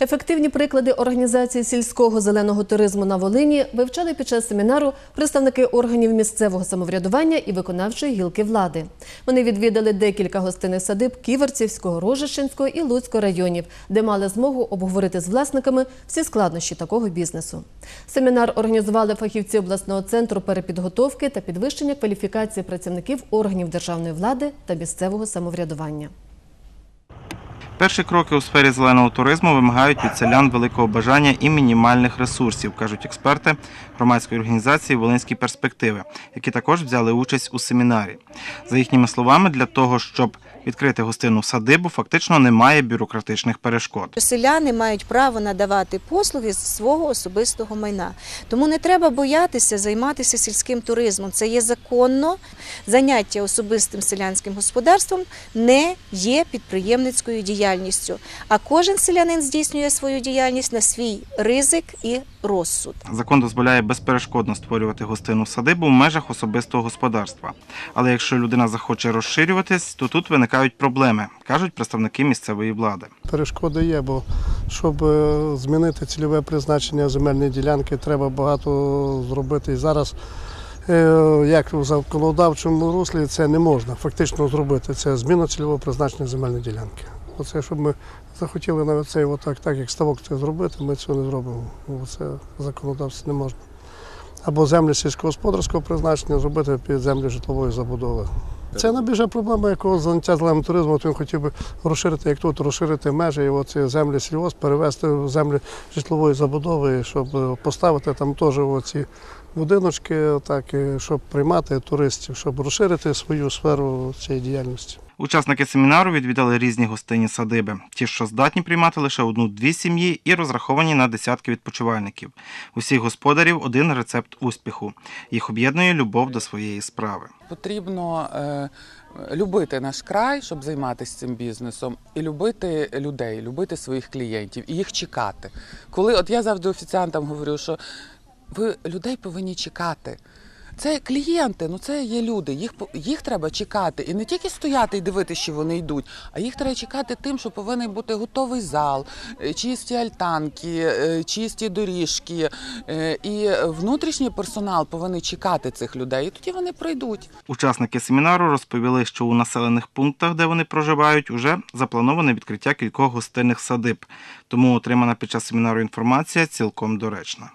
Ефективні приклади організації сільського зеленого туризму на Волині вивчали під час семінару представники органів місцевого самоврядування і виконавчої гілки влади. Вони відвідали декілька гостинних садиб Ківерцівського, Рожищенського і Луцького районів, де мали змогу обговорити з власниками всі складнощі такого бізнесу. Семінар організували фахівці обласного центру перепідготовки та підвищення кваліфікації працівників органів державної влади та місцевого самоврядування. Перші кроки у сфері зеленого туризму вимагають від селян великого бажання і мінімальних ресурсів, кажуть експерти громадської організації Волинські перспективи, які також взяли участь у семінарі. За їхніми словами, для того, щоб відкрити гостинну садибу, фактично немає бюрократичних перешкод. Селяни мають право надавати послуги з свого особистого майна. Тому не треба боятися займатися сільським туризмом. Це є законно. Заняття особистим селянським господарством не є підприємницькою діяльністю. А кожен селянин здійснює свою діяльність на свій ризик і розсуд. Закон дозволяє безперешкодно створювати гостинну садибу в межах особистого господарства. Але якщо людина захоче розширюватись, то тут виникають проблеми, кажуть представники місцевої влади. Перешкоди є, бо щоб е, змінити цільове призначення земельної ділянки, треба багато зробити. І зараз, е, як в законодавчому руслі, це не можна фактично зробити. Це зміна цільового призначення земельної ділянки. Оце, щоб ми захотіли навіть цей отак, так як ставок це зробити, ми цього не зробимо. Бо це законодавство не можна. Або землі сільськогосподарського призначення зробити під землі житлової забудови. Це найбільша проблема якого заняття зеленим туризмом. От він хотів би розширити, як тут, розширити межі, і оці землі сільгос, перевести в землі житлової забудови, щоб е, поставити там теж оці будиночки, так, щоб приймати туристів, щоб розширити свою сферу цієї діяльності. Учасники семінару відвідали різні гостинні садиби. Ті, що здатні приймати лише одну-дві сім'ї і розраховані на десятки відпочивальників. Усіх господарів один рецепт успіху. Їх об'єднує любов до своєї справи. Потрібно е, любити наш край, щоб займатися цим бізнесом, і любити людей, любити своїх клієнтів і їх чекати. Коли от я завжди офіціантам говорю, що ви людей повинні чекати. Це клієнти, ну це є люди. Їх їх треба чекати. І не тільки стояти і дивитися, що вони йдуть, а їх треба чекати тим, що повинен бути готовий зал, е, чисті альтанки, е, чисті доріжки. е, І внутрішній персонал повинен чекати цих людей. І тоді вони прийдуть. Учасники семінару розповіли, що у населених пунктах, де вони проживають, уже заплановане відкриття кількох гостинних садиб. Тому отримана під час семінару інформація цілком доречна.